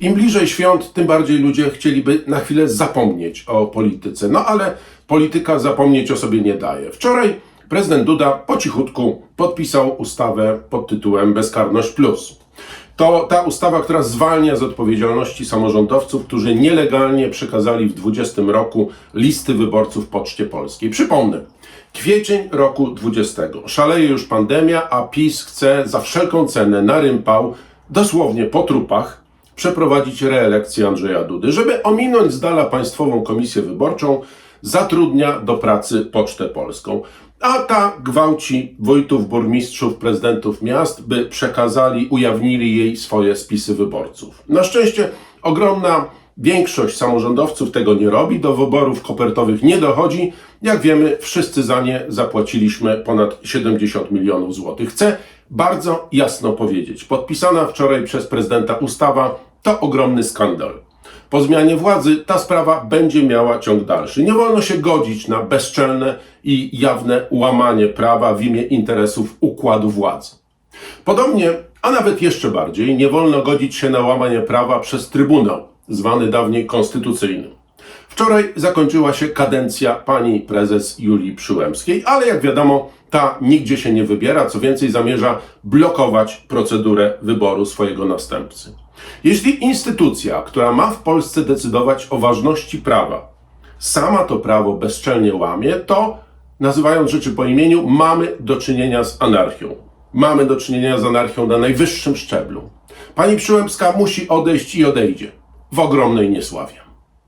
Im bliżej świąt, tym bardziej ludzie chcieliby na chwilę zapomnieć o polityce. No ale polityka zapomnieć o sobie nie daje. Wczoraj prezydent Duda po cichutku podpisał ustawę pod tytułem Bezkarność Plus. To ta ustawa, która zwalnia z odpowiedzialności samorządowców, którzy nielegalnie przekazali w 2020 roku listy wyborców Poczcie Polskiej. Przypomnę, kwiecień roku 20. Szaleje już pandemia, a PiS chce za wszelką cenę na rympał, dosłownie po trupach, przeprowadzić reelekcję Andrzeja Dudy. Żeby ominąć z dala Państwową Komisję Wyborczą, zatrudnia do pracy Pocztę Polską. A ta gwałci wójtów, burmistrzów, prezydentów miast, by przekazali, ujawnili jej swoje spisy wyborców. Na szczęście ogromna większość samorządowców tego nie robi, do wyborów kopertowych nie dochodzi. Jak wiemy, wszyscy za nie zapłaciliśmy ponad 70 milionów złotych. Chcę bardzo jasno powiedzieć, podpisana wczoraj przez prezydenta ustawa to ogromny skandal. Po zmianie władzy ta sprawa będzie miała ciąg dalszy. Nie wolno się godzić na bezczelne i jawne łamanie prawa w imię interesów układu władzy. Podobnie, a nawet jeszcze bardziej, nie wolno godzić się na łamanie prawa przez Trybunał, zwany dawniej konstytucyjnym. Wczoraj zakończyła się kadencja pani prezes Julii Przyłębskiej, ale jak wiadomo, ta nigdzie się nie wybiera, co więcej zamierza blokować procedurę wyboru swojego następcy. Jeśli instytucja, która ma w Polsce decydować o ważności prawa, sama to prawo bezczelnie łamie, to nazywając rzeczy po imieniu, mamy do czynienia z anarchią. Mamy do czynienia z anarchią na najwyższym szczeblu. Pani Przyłębska musi odejść i odejdzie w ogromnej niesławie.